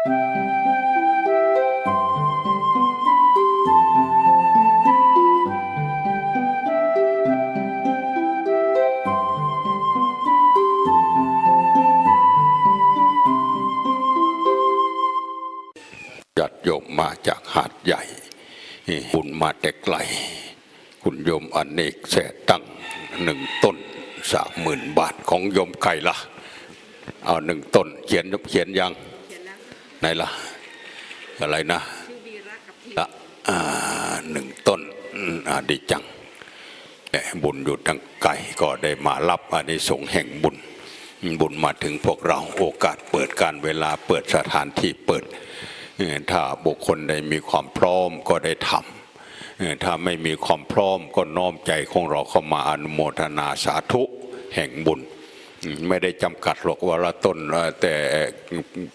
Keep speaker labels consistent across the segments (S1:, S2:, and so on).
S1: ญาติโยมมาจากหาดใหญ่ คุณมาแต่ไกล คุณโยมอเนกแสตั้งหนึ่งต้นสามหมื่นบาทของโยมไก่ละเอาหนึ่งต้นเขียนเขียนยัง ไหนล่ะอะไรนะ
S2: ชื่อวีระกับพี่
S1: ละอ่าหนึ่งต้นอืมอ่าดีจังแหม่บุญอยู่ทางไกลก็ได้มารับอานิสงส์แห่งบุญ บุญมาถึงพวกเราโอกาสเปิดการเวลาเปิดสถานที่เปิดเอ่อถ้าบุคคลใดมีความพร้อมก็ได้ทำเอ่อถ้าไม่มีความพร้อมก็น้อมใจของเราเข้ามาอนุโมทนาสาธุแห่งบุญอืม ไม่ได้จำกัดหรอกว่าละต้นแต่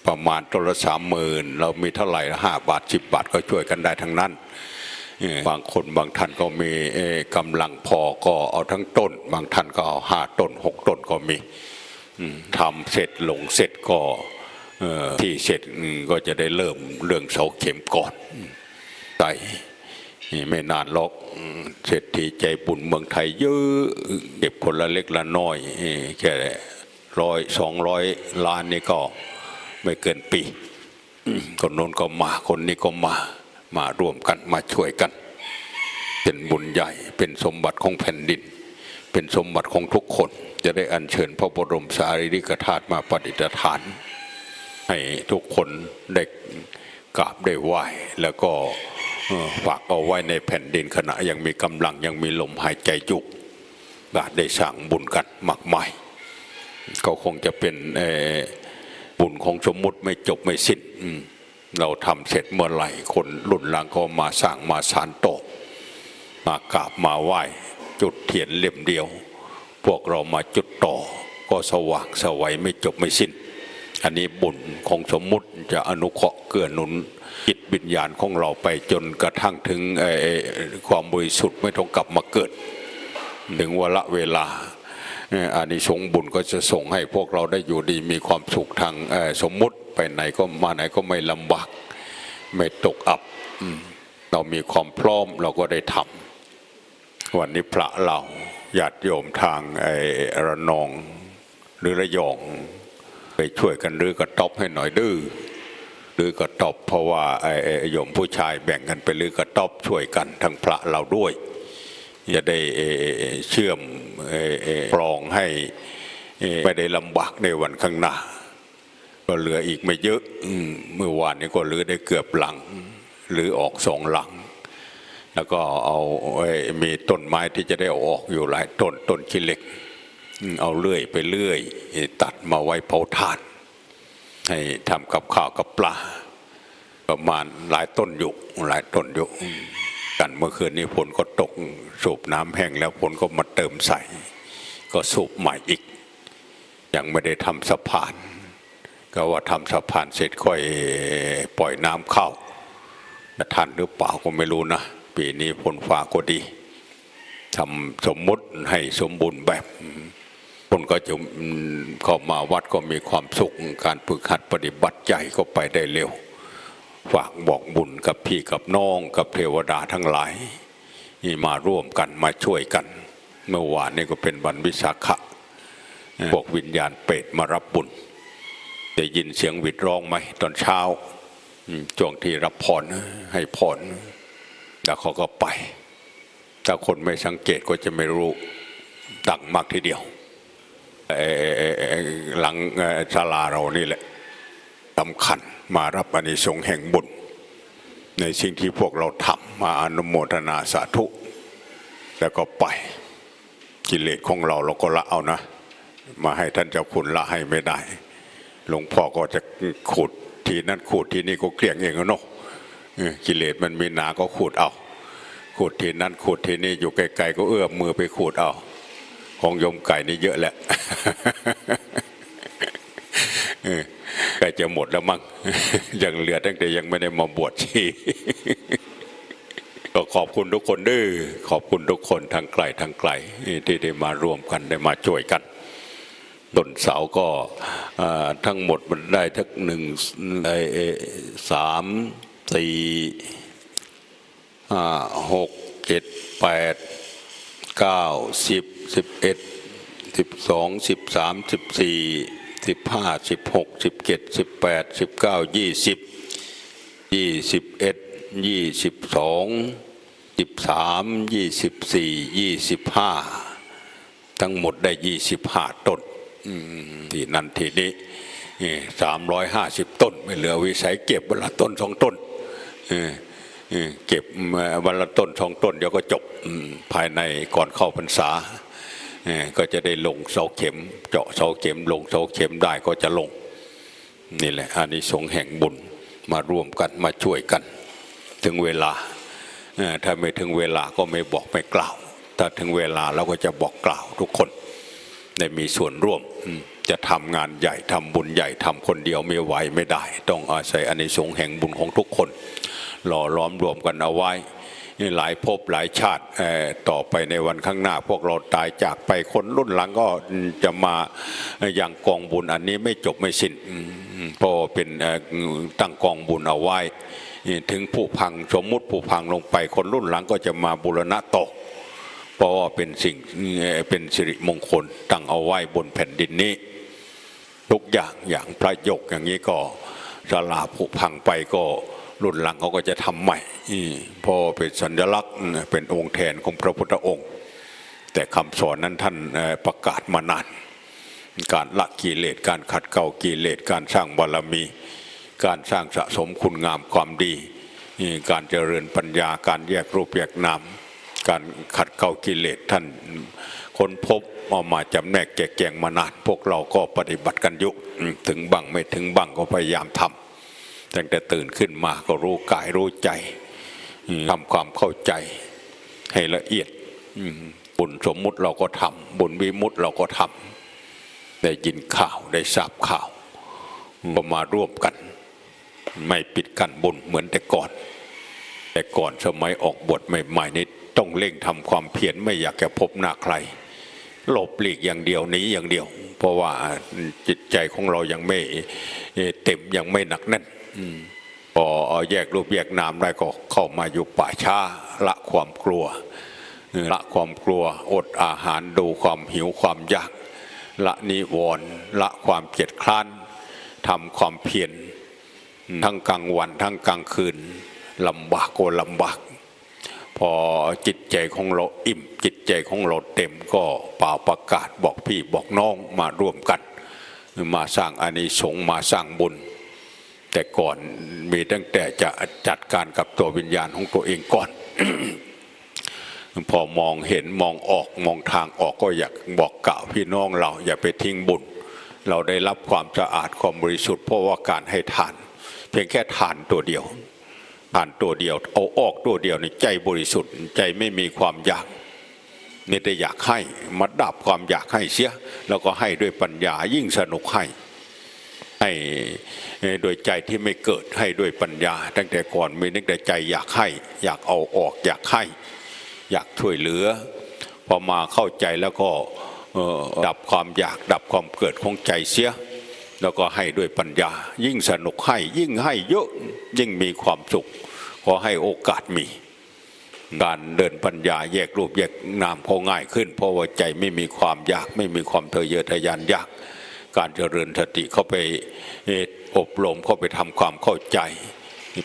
S1: ประมาณต้นละสามหมื่นเรามีเท่าไหร่ห้าบาทสิบบาทก็ช่วยกันได้ทั้งนั้น บางคนบางท่านก็มีกำลังพอก็เอาทั้งต้น บางท่านก็เอาห้าต้นหกต้นก็มีทำเสร็จหลงเสร็จก่อที่เสร็จก็จะได้เริ่มเรื่องเสาเข็มก่อนไต ไม่นานหรอกเศรษฐีใจบุญเมืองไทยเยอะเก็บคนละเล็กละน้อยแค่ร้อยสองร้อยล้านนี่ก็ไม่เกินปีคนโน้นก็มาคนนี้ก็มามาร่วมกันมาช่วยกัน เป็นบุญใหญ่เป็นสมบัติของแผ่นดิน เป็นสมบัติของทุกคน จะได้อัญเชิญพระบรมสารีริกธาตุมาประดิษฐาน ให้ทุกคนได้กราบได้ไหว้แล้วก็ ฝากเอาไว้ในแผ่นดินขณะยังมีกำลังยังมีลมหายใจอยู่ก็ได้สร้างบุญกันมากมายก็คงจะเป็นบุญของสมมุติไม่จบไม่สิ้นเราทำเสร็จเมื่อไหร่คนรุ่นหลังก็มาสร้างมาสานต่อมากราบมาไหว้จุดเทียนเล่มเดียว พวกเรามาจุดต่อ ก็สว่างสวัยไม่จบไม่สิ้น อันนี้บุญของสมมุติจะอนุเคราะห์เกื้อหนุน จิตวิญญาณของเราไปจนกระทั่งถึงความบริสุทธิ์ไม่ต้องกลับมาเกิด ถึงวละเวลาอานิสงส์บุญก็จะส่งให้พวกเราได้อยู่ดีมีความสุขทางสมมุติไปไหนก็มาไหนก็ไม่ลำบากไม่ตกอับอเรามีความพร้อมเราก็ได้ทำวันนี้พระเราญาติโยมทางไอ้ระนองหรือระยอง ไปช่วยกันรื้อกระต๊อบให้หน่อยดื้อ หรือกระตอบเพราะว่าไอ้โยมผู้ชายแบ่งกันไปหรือกระตอบช่วยกันทั้งพระเราด้วยจะได้เชื่อมปรองให้ไม่ได้ลำบากในวันข้างหน้า ก็เหลืออีกไม่เยอะเมื่อวานนี้ก็เหลือได้เกือบหลัง หรือออกสองหลัง แล้วก็เอาเอมีต้นไม้ที่จะได้ออกอยู่หลายต้นต้นขี้เหล็ก เอาเลื่อยไปเลื่อย ตัดมาไว้เผาถ่าน ให้ทำกับข้าวกับปลาประมาณหลายต้นอยู่หลายต้นอยู่กันเมื่อคืนนี้ฝนก็ตกสูบน้ำแห้งแล้วฝนก็มาเติมใส่ ก็สูบใหม่อีก ยังไม่ได้ทำสะพาน ก็ว่าทำสะพานเสร็จค่อยปล่อยน้ำเข้านะทันหรือเปล่าก็ไม่รู้นะ ปีนี้ฝนฟ้าก็ดีทำสมมุติให้สมบูรณ์แบบ คนก็จะเข้ามาวัดก็มีความสุขการฝึกหัดปฏิบัติใจก็ไปได้เร็ว ฝากบอกบุญกับพี่กับน้องกับเทวดาทั้งหลายนี่มาร่วมกันมาช่วยกัน เมื่อวานนี้ก็เป็นวันวิสาขะพวกวิญญาณเปรตมารับบุญได้ยินเสียงวิดร้องไหมตอนเช้าอืมช่วงที่รับพรให้พรแล้วเขาก็ไป ถ้าคนไม่สังเกตก็จะไม่รู้ดังมากทีเดียว หลังศาลาเรานี่แหละสำคัญมารับอานิสงส์แห่งบุญ ในสิ่งที่พวกเราทำมาอนุโมทนาสาธุ แล้วก็ไปกิเลสของเราเราก็ละเอานะ มาให้ท่านเจ้าคุณละให้ไม่ได้ หลวงพ่อก็จะขูดทีนั้นขูดทีนี้ก็เกลี่ยงเองเนาะกิเลสมันมีหนาก็ขูดเอาขูดทีนั้นขูดทีนี้อยู่ไกลๆก็เอื้อมมือไปขูดเอา ของโยมไก่นี่เยอะแหละใกล้จะหมดแล้วมั้งยังเหลือตั้งแต่ยังไม่ได้มาบวชชีก็ขอบคุณทุกคนด้วยขอบคุณทุกคนทางไกลทางไกลที่ได้มาร่วมกันได้มาช่วยกันต้นเสาก็ทั้งหมดมันได้ทั้งหนึ่งสามสี่หกเจ็ดแปดเก้าสิบ สิบเอ็ดสิบสองสิบสามสิบสี่สิบห้าสิบหกสิบเจ็ดสิบแปดสิบเก้ายี่สิบยี่สิบเอ็ดยี่สิบสองสิบสามยี่สิบสี่ยี่สิบห้าทั้งหมดได้ยี่สิบห้าต้นที่นั่นทีนี้สามร้อยห้าสิบต้น ไม่เหลือวิสัยเก็บวันละต้นสองต้นเก็บวันละต้นสองต้นเดี๋ยวก็จบภายในก่อนเข้าพรรษา ก็จะได้ลงเสาเข็ม เจาะเสาเข็ม ลงเสาเข็มได้ก็จะลง นี่แหละอานิสงส์แห่งบุญมาร่วมกันมาช่วยกัน ถึงเวลาถ้าไม่ถึงเวลาก็ไม่บอกไม่กล่าว ถ้าถึงเวลาเราก็จะบอกกล่าวทุกคนได้มีส่วนร่วมจะทำงานใหญ่ทำบุญใหญ่ทำคนเดียวไม่ไหวไม่ได้ ต้องอาศัยอานิสงส์แห่งบุญของทุกคน หล่อล้อมรวมกันเอาไว้ นี่หลายภพหลายชาติต่อไปในวันข้างหน้า พวกเราตายจากไปคนรุ่นหลังก็จะมาอย่างกองบุญอันนี้ไม่จบไม่สิ้นเพราะเป็นตั้งกองบุญเอาไว้ถึงผู้พังสมมุติผู้พังลงไป คนรุ่นหลังก็จะมาบูรณะต่อเพราะว่าเป็นสิ่งเอ่อเป็นสิริมงคลตั้งเอาไว้บนแผ่นดินนี้ ทุกอย่างอย่างพระยกอย่างนี้ก็สลาผู้พังไปก็ รุ่นหลังเขาก็จะทำใหม่พราะเป็นสัญลักษณ์เป็นองค์แทนของพระพุทธองค์ แต่คำสอนนั้นท่านประกาศมานาน การละกิเลสการขัดเกลากิเลสการสร้างบารมี การสร้างสะสมคุณงามความดี การเจริญปัญญาการแยกรูปแยกนามการขัดเกลากิเลสท่านค้นพบเอามาจำแนกแกะแกงมานานพวกเราก็ปฏิบัติกันอยุถึงบังไม่ถึงบังก็พยายามทำ ตั้งแต่ตื่นขึ้นมาก็รู้กายรู้ใจทำความเข้าใจให้ละเอียดบุญสมมุติเราก็ทำบุญวิมุติเราก็ทำได้ยินข่าวได้ทราบข่าวก็มาร่วมกัน ไม่ปิดกั้นบุญเหมือนแต่ก่อน แต่ก่อนสมัยออกบทใหม่ๆนี้ต้องเร่งทำความเพียรไม่อยากจะพบหน้าใครหลบหลีกอย่างเดียวหนี้อย่างเดียว เพราะว่าจิตใจของเรายังไม่เต็มยังไม่หนักแน่น พอแยกรูปแยกนามได้ก็เข้ามาอยู่ป่าช้าละความกลัว ละความกลัวอดอาหารดูความหิวความยากละนิวรณ์ละความเกียจคร้านทำความเพียรทั้งกลางวันทั้งกลางคืนลำบากก็ลำบากพอจิตใจของเราอิ่มจิตใจของเราเต็มก็เป่าประกาศบอกพี่บอกน้องมาร่วมกัน มาสร้างอานิสงส์มาสร้างบุญ แต่ก่อนมีตั้งแต่จะจัดการกับตัววิญญาณของตัวเองก่อน พอมองเห็นมองออกมองทางออกก็อยากบอกกล่าวพี่น้องเราอย่าไปทิ้งบุญ เราได้รับความสะอาดความบริสุทธิ์เพราะว่าการให้ทาน เพียงแค่ทานตัวเดียวทานตัวเดียว เอาออกตัวเดียวในใจบริสุทธิ์ใจไม่มีความอยากมีแต่อยากให้มาดับความอยากให้เสีย แล้วก็ให้ด้วยปัญญายิ่งสนุกให้ ให้โดยใจที่ไม่เกิดให้ด้วยปัญญา ตั้งแต่ก่อนมีตั้งแต่ใจอยากให้อยากเอาออกอยากให้อยากช่วยเหลือพอมาเข้าใจแล้วก็ดับความอยากดับความเกิดของใจเสีย แล้วก็ให้ด้วยปัญญา ยิ่งสนุกให้ยิ่งให้เยอะยิ่งมีความสุข ขอให้โอกาสมี การเดินปัญญาแยกรูปแยกนามพอง่ายขึ้น เพราะว่าใจไม่มีความอยากไม่มีความทะเยอทะยานอยาก การเจริญสติเข้าไปอบรมเข้าไปทำความเข้าใจ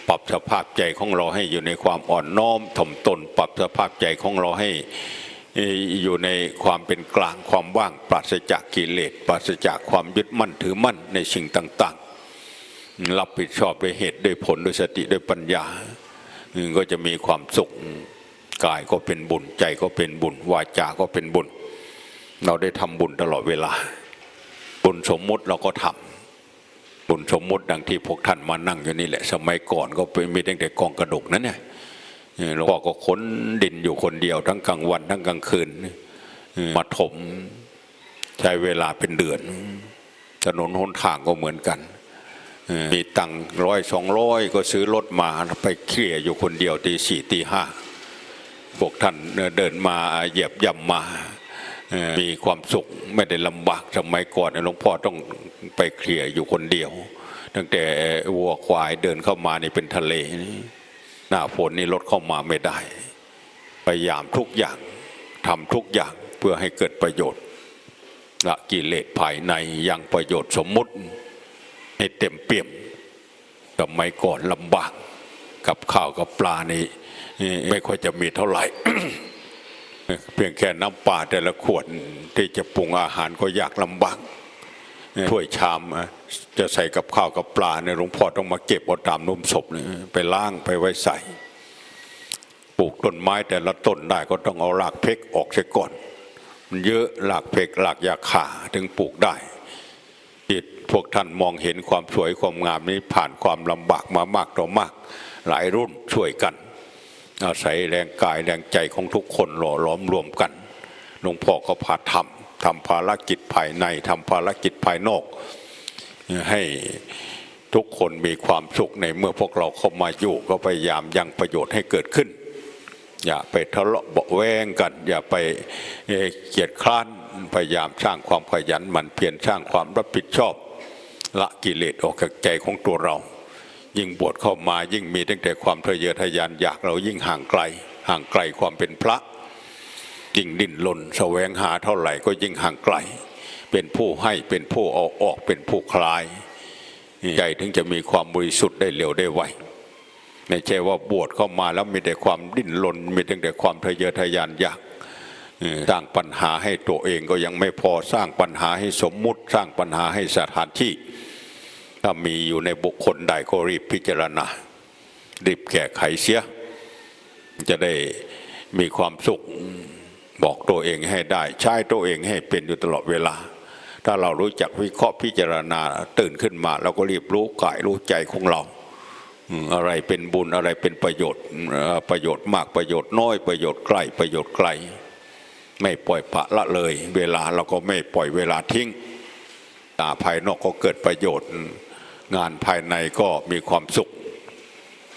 S1: ปรับสภาพใจของเราให้อยู่ในความอ่อนน้อมถ่อมตน ปรับสภาพใจของเราให้เอ่ออยู่ในความเป็นกลางความว่างปราศจากกิเลสปราศจากความยึดมั่นถือมั่นในสิ่งต่างๆ รับผิดชอบด้วยเหตุด้วยผลด้วยสติด้วยปัญญาก็จะมีความสุขกายก็เป็นบุญใจก็เป็นบุญวาจาก็เป็นบุญ เราได้ทำบุญตลอดเวลา บุญสมมุติเราก็ทำบุญสมมุติดังที่พวกท่านมานั่งอยู่นี่แหละ สมัยก่อนก็เป็นมีตั้งแต่กองกระดูกนั้นเนี่ยเออหลวงพ่อก็ค้นดินอยู่คนเดียวทั้งกลางวันทั้งกลางคืนมาถมใช้เวลาเป็นเดือนถนนหนทางก็เหมือนกันมีตังร้อยสองร้อยก็ซื้อรถมาไปเคลียอยู่คนเดียวตีสี่ตีห้าพวกท่านเดินมาเหยียบย่ำมา มีความสุขไม่ได้ลำบากสมัยก่อนนี่หลวงพ่อต้องไปเคลียร์อยู่คนเดียว ตั้งแต่วัวควายเดินเข้ามานี่เป็นทะเลหน้าฝนนี่รถเข้ามาไม่ได้พยายามทุกอย่างทำทุกอย่างเพื่อให้เกิดประโยชน์ละกิเลสภายในยังประโยชน์สมมุติให้เต็มเปี่ยมสมัยก่อนลำบากกับข้าวกับปลานี่ไม่ค่อยจะมีเท่าไหร่ เพียงแค่น้ำปลาแต่ละขวดที่จะปรุงอาหารก็ยากลำบากถ้วยชามจะใส่กับข้าวกับปลาเนี่ยหลวงพ่อต้องมาเก็บเอาตามนุ่มศพเลยไปล้างไปไว้ใส่ปลูกต้นไม้แต่ละต้นได้ก็ต้องเอารากเพกออกเสียก่อน มันเยอะรากเพกรากยาขาถึงปลูกได้ที่พวกท่านมองเห็นความสวยความงามนี้ผ่านความลำบากมามากต่อมาก หลายรุ่นช่วยกัน อาศัยแรงกายแรงใจของทุกคนหล่อล้อมรวมกันหลวงพ่อก็พาทำทำภารกิจภายในทำภารกิจภายนอกให้ทุกคนมีความสุขในเมื่อพวกเราเข้ามาอยู่ก็พยายามยังประโยชน์ให้เกิดขึ้น อย่าไปทะเลาะเบาแวงกัน อย่าไปเเกียดคร้านพยายามสร้างความขยันหมั่นเพียรสร้างความรับผิดชอบ ละกิเลสออกจากใจของตัวเรา ยิ่งบวชเข้ามายิ่งมีตั้งแต่ความทะเยอทะยานอยากเรายิ่งห่างไกล ห่างไกลความเป็นพระ ยิ่งดิ้นรนแสวงหาเท่าไหร่ก็ยิ่งห่างไกล เป็นผู้ให้เป็นผู้เอาออกเป็นผู้คลายใจถึงจะมีความบริสุทธิ์ได้เร็วได้ไวไม่ใช่ว่าบวชเข้ามาแล้วมีแต่ความดิ้นรนมีตั้งแต่ความทะเยอทะยานอยากสร้างปัญหาให้ตัวเองก็ยังไม่พอสร้างปัญหาให้สมมุติ สร้างปัญหาให้สถานที่ ถ้ามีอยู่ในบุคคลใดก็รีบพิจารณา รีบแก้ไขเสีย จะได้มีความสุขบอกตัวเองให้ได้ ใช้ตัวเองให้เป็นอยู่ตลอดเวลา ถ้าเรารู้จักวิเคราะห์พิจารณาตื่นขึ้นมาเราก็รีบรู้กายรู้ใจของเราอะไรเป็นบุญอะไรเป็นประโยชน์ประโยชน์มากประโยชน์น้อยประโยชน์ใกล้ประโยชน์ไกล ไม่ปล่อยปะละเลย เวลาเราก็ไม่ปล่อยเวลาทิ้งตาภายนอกก็เกิดประโยชน์ งานภายในก็มีความสุข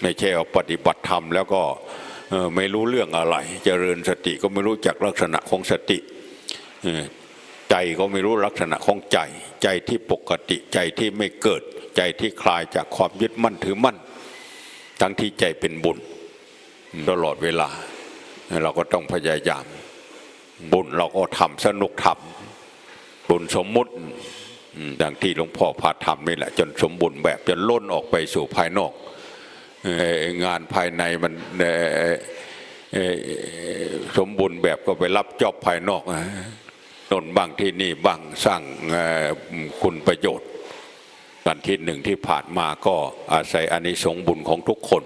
S1: ไม่ใช่ว่าปฏิบัติธรรมแล้วก็ไม่รู้เรื่องอะไร เจริญสติก็ไม่รู้จักลักษณะของสติใจก็ไม่รู้ลักษณะของใจ ใจที่ปกติใจที่ไม่เกิด ใจที่คลายจากความยึดมั่นถือมั่น ทั้งที่ใจเป็นบุญตลอดเวลา เราก็ต้องพยายาม บุญเราก็ทำสนุกทำบุญสมมุติ ดังที่หลวงพ่อพาทำนี่แหละ จนสมบูรณ์แบบจนล้นออกไปสู่ภายนอก งานภายในมันสมบูรณ์แบบก็ไปรับจอบภายนอกนนบ้างที่นี่บ้างสร้างคุณประโยชน์วันที่หนึ่งที่ผ่านมาก็อาศัยอานิสงส์บุญของทุกคน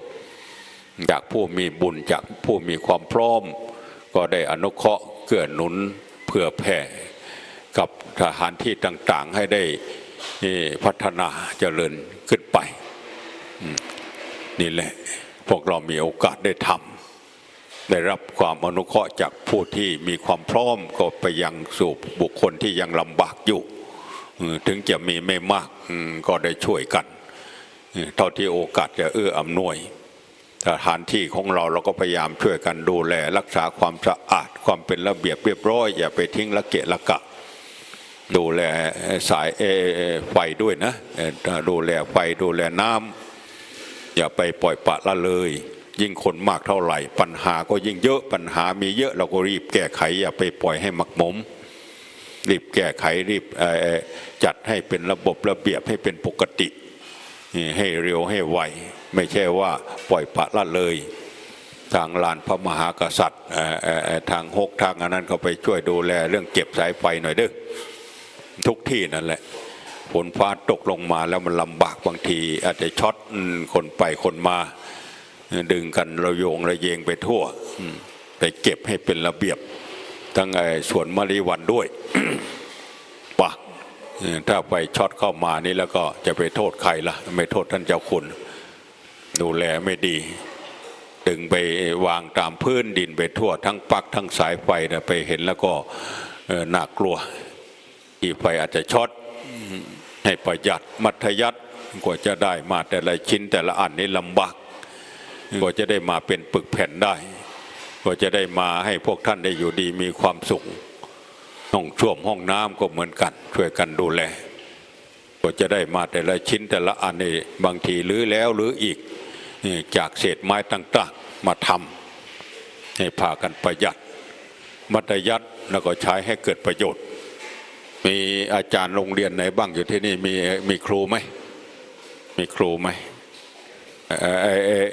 S1: จากผู้มีบุญจากผู้มีความพร้อม ก็ได้อนุเคราะห์เกื้อหนุนเพื่อแผ่ กับสถานที่ต่างๆให้ได้พัฒนาเจริญขึ้นไป นี่แหละพวกเรามีโอกาสได้ทำได้รับความอนุเคราะห์จากผู้ที่มีความพร้อมก็ไปยังสู่บุคคลที่ยังลำบากอยู่ ถึงจะมีไม่มากก็ได้ช่วยกันเออเท่าที่โอกาสจะเอื้ออำนวยสถานที่ของเราเราก็พยายามช่วยกันดูแล รักษาความสะอาดความเป็นระเบียบเรียบร้อย อย่าไปทิ้งละเกะละกะ ดูแลสายไฟด้วยนะดูแลไฟดูแลน้ำอย่าไปปล่อยปละละเลย ยิ่งคนมากเท่าไหร่ ปัญหาก็ยิ่งเยอะปัญหามีเยอะเราก็รีบแก้ไข อย่าไปปล่อยให้หมักหมม รีบแก้ไขรีบจัดให้เป็นระบบระเบียบให้เป็นปกติให้เร็วให้ไวไม่ใช่ว่าปล่อยปละละเลย ทางลานพระมหากษัตริย์ทางหกทางอันนั้นเขาไปช่วยดูแลเรื่องเก็บสายไฟหน่อยเด้อ ทุกที่นั่นแหละฝนฟ้าตกลงมาแล้วมันลำบากบางที อาจจะช็อตคนไปคนมา ดึงกันระโยงระเยงไปทั่วไปเก็บให้เป็นระเบียบ ทั้งไอ้สวนมะลิวันด้วยปะเออถ้าไปช็อตเข้ามานี่แล้วก็จะไปโทษใครล่ะ ไม่โทษท่านเจ้าคุณ ดูแลไม่ดี ดึงไปวางตามพื้นดินไปทั่ว ทั้งปักทั้งสายไฟนะไปเห็นแล้วก็น่ากลัว อีไฟอาจจะช็อตให้ประหยัดมัธยัติกว่าจะได้มาแต่ละชิ้นแต่ละอันนี้ลำบากกว่าจะได้มาเป็นปึกแผ่นได้กว่าจะได้มาให้พวกท่านได้อยู่ดีมีความสุขห้องช่วมห้องน้ำก็เหมือนกัน ช่วยกันดูแลก็จะได้มาแต่ละชิ้นแต่ละอันนี่บางทีรื้อแล้วหรืออีกจากเศษไม้ต่างๆมาทำให้พากันประหยัดมัธยัติแล้วก็ใช้ให้เกิดประโยชน์ มีอาจารย์โรงเรียนไหนบ้างอยู่ที่นี่มีมีครูไหมมีครูไหมเออเออเออ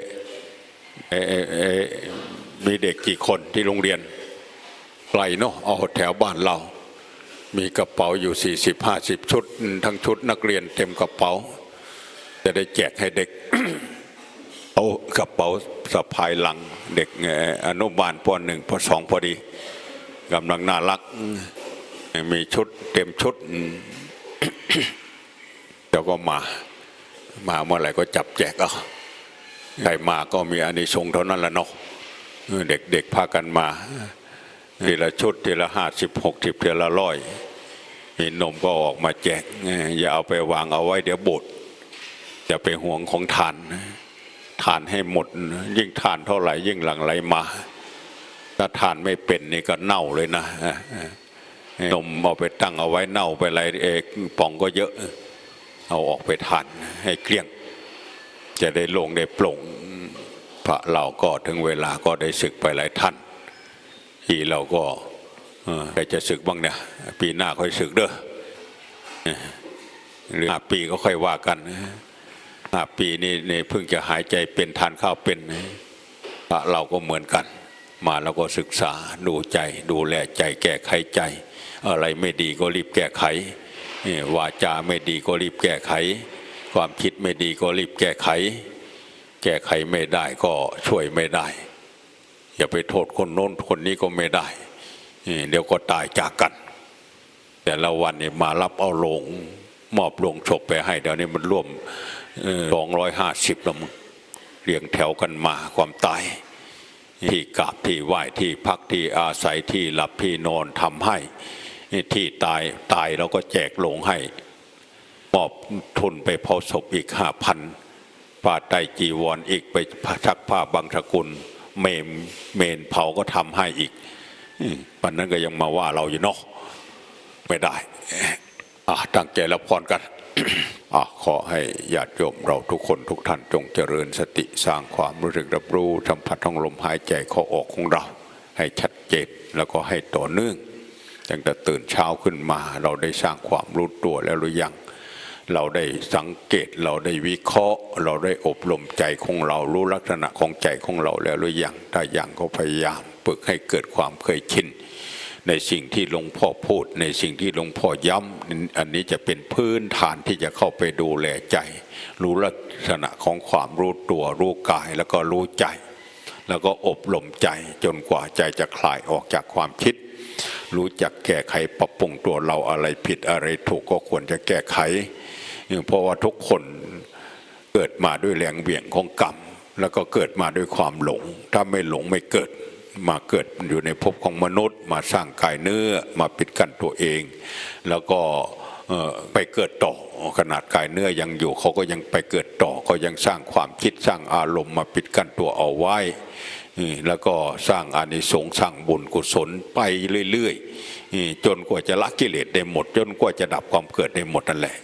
S1: เออเออมีเด็กกี่คนที่โรงเรียนไกลเนาะเอาแถวบ้านเรา มีกระเป๋าอยู่ 40 50 ชุด ทั้งชุดนักเรียนเต็มกระเป๋า จะได้แจกให้เด็กเอากระเป๋าสะพายหลัง เด็กเอ่ออนุบาลปหนึ่งปสองพอดีกำลังน่ารัก มีชุดเต็มชุดเดี๋ยวก็มา มาเมื่อไหร่ก็จับแจกเอาใครมาก็มีอานิสงส์เท่านั้นละเนาะเด็กๆพากันมาทีละชุดทีละห้าสิบหกสิบทีละร้อยมีนมก็ออกมาแจก อย่าเอาไปวางเอาไว้เดี๋ยวบดอย่าไปห่วงของทานทานให้หมด ยิ่งทานเท่าไหร่ยิ่งหลังไหลมา ถ้าทานไม่เป็นนี่ก็เน่าเลยนะ นมเอาไปตั้งเอาไว้เน่าไปอะไรเอกป่องก็เยอะ เอาออกไปทานให้เกลี้ยง จะได้ลงได้ปร่งพระเราก็ถึงเวลาก็ได้ศึกไปหลายท่านทีเราก็เออใครจะศึกบ้างเนี่ยปีหน้าค่อยศึกเด้อหรือห้าปีก็ค่อยว่ากันห้าปีนี่เพิ่งจะหายใจเป็นทานข้าวเป็นพระเราก็เหมือนกัน มาเราก็ศึกษาดูใจดูแลใจแก้ไขใจ อะไรไม่ดีก็รีบแก้ไขวาจาไม่ดีก็รีบแก้ไข ความคิดไม่ดีก็รีบแก้ไข แก้ไขไม่ได้ก็ช่วยไม่ได้ อย่าไปโทษคนโน้นคนนี้ก็ไม่ได้เดี๋ยวก็ตายจากกัน แต่ละวันนี่มารับเอาลงมอบลงศพไปให้เดี๋ยวนี้มันร่วมสองร้อยห้าสิบแล้วมึงเรียงแถวกันมาความตาย ที่กราบที่ไหว้ที่พักที่อาศัยที่หลับที่นอนทำให้ ที่ตายตายเราก็แจกลงให้มอบทุนไปเผาศพอีกห้าพันผ้าไตจีวรอีกไปชักผ้าบางสกุล เมมเมนเผาก็ทำให้อีกอืมวันนั้นก็ยังมาว่าเราอยู่เนาะไม่ได้อะตั้งใจรับพรกันอะขอให้ญาติโยมเราทุกคนทุกท่านจงเจริญสติสร้างความรู้สึกรับรู้สัมผัสท้องลมหายใจเข้าออกของเรา ให้ชัดเจนแล้วก็ให้ต่อเนื่อง ตั้งแต่ตื่นเช้าขึ้นมา เราได้สร้างความรู้ตัวแล้วหรือยัง เราได้สังเกตเราได้วิเคราะห์ เราได้อบรมใจของเรารู้ลักษณะของใจของเราแล้วหรือยังถ้ายังก็พยายามฝึกให้เกิดความเคยชินในสิ่งที่หลวงพ่อพูด ในสิ่งที่หลวงพ่อย้ำอันนี้จะเป็นพื้นฐานที่จะเข้าไปดูแลใจ รู้ลักษณะของความรู้ตัวรู้กายแล้วก็รู้ใจ แล้วก็อบรมใจจนกว่าใจจะคลายออกจากความคิด รู้จักแก้ไขปรับปรุงตัวเราอะไรผิดอะไรถูกก็ควรจะแก้ไข เพราะว่าทุกคนเกิดมาด้วยแรงเบี่ยงของกรรม แล้วก็เกิดมาด้วยความหลง ถ้าไม่หลงไม่เกิดมาเกิดอยู่ในภพของมนุษย์ มาสร้างกายเนื้อมาปิดกั้นตัวเอง แล้วก็ไปเกิดต่อขนาดกายเนื้อยังอยู่เขาก็ยังไปเกิดต่อก็ยังสร้างความคิดสร้างอารมณ์มาปิดกั้นตัวเอาไว้ แล้วก็สร้างอานิสงส์สร้างบุญกุศลไปเรื่อยๆจนกว่าจะละกิเลสได้หมด จนกว่าจะดับความเกิดได้หมดนั่นแหละ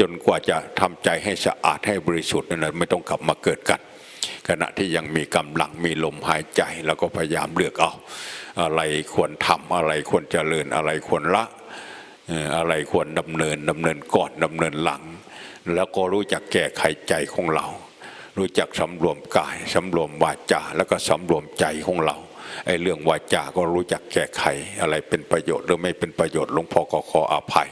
S1: จนกว่าจะทำใจให้สะอาดให้บริสุทธิ์นั่นแหละไม่ต้องกลับมาเกิดกัน ขณะที่ยังมีกำลังมีลมหายใจ แล้วก็พยายามเลือกเอาอะไรควรทำอะไรควรเจริญอะไรควรละเอ่ออะไรควรดำเนินดำเนินก่อนดำเนินหลัง แล้วก็รู้จักแก้ไขใจของเรา รู้จักสำรวมกายสำรวมวาจาแล้วก็สำรวมใจของเราไอ้เรื่องวาจาก็รู้จักแก้ไขอะไรเป็นประโยชน์หรือไม่เป็นประโยชน์หลวงพ่อก็ขออภัย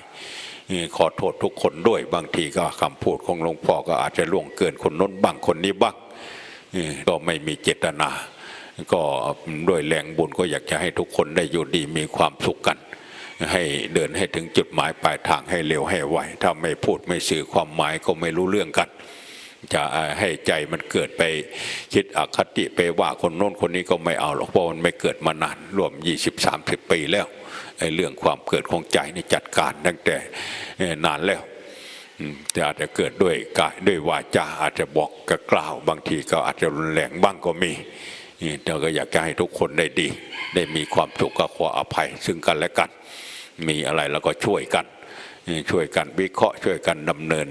S1: ขอโทษทุกคนด้วยบางทีก็คำพูดของหลวงพ่อก็อาจจะล่วงเกินคนน้นบ้างคนนี้บ้างก็ไม่มีเจตนา ก็ด้วยแรงบุญก็อยากจะให้ทุกคนได้อยู่ดีมีความสุขกัน ให้เดินให้ถึงจุดหมายปลายทางให้เร็วให้ไวถ้าไม่พูดไม่สื่อความหมายก็ไม่รู้เรื่องกัน จะให้ใจมันเกิดไปคิดอคติไปว่าคนโน้นคนนี้ก็ไม่เอาหรอกเพราะมันไม่เกิดมานานรวม 20-30 ปีแล้วเรื่องความเกิดของใจนี่จัดการตั้งแต่นานแล้วแต่อาจจะเกิดด้วยกายด้วยวาจาอาจจะบอกกับกล่าว บางทีก็อาจจะรุนแรงบ้างก็มีนี่เราก็อยากจะให้ทุกคนได้ดี ได้มีความสุขก็ขออภัย ซึ่งกันและกัน มีอะไรแล้วก็ช่วยกัน ช่วยกันวิเคราะห์ช่วยกันดำเนิน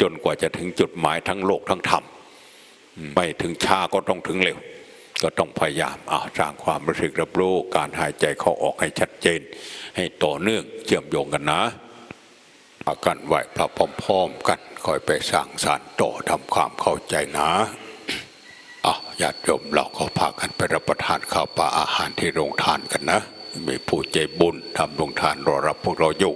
S1: จนกว่าจะถึงจุดหมายทั้งโลกทั้งธรรมไม่ถึงช้าก็ต้องถึงเร็ว ก็ต้องพยายามอาสร้างความรู้สึกรับรู้การหายใจเข้าออกให้ชัดเจน ให้ต่อเนื่องเชื่อมโยงกันนะพากันไหวพระพร้อมๆกันคอยไปสร้างสารต่อทำความเข้าใจนะอะญาติโยมเราก็พากันไปรับประทานข้าวปลาอาหารที่โรงทานกันนะ มีผู้ใจบุญทำโรงทานรอรับพวกเราอยู่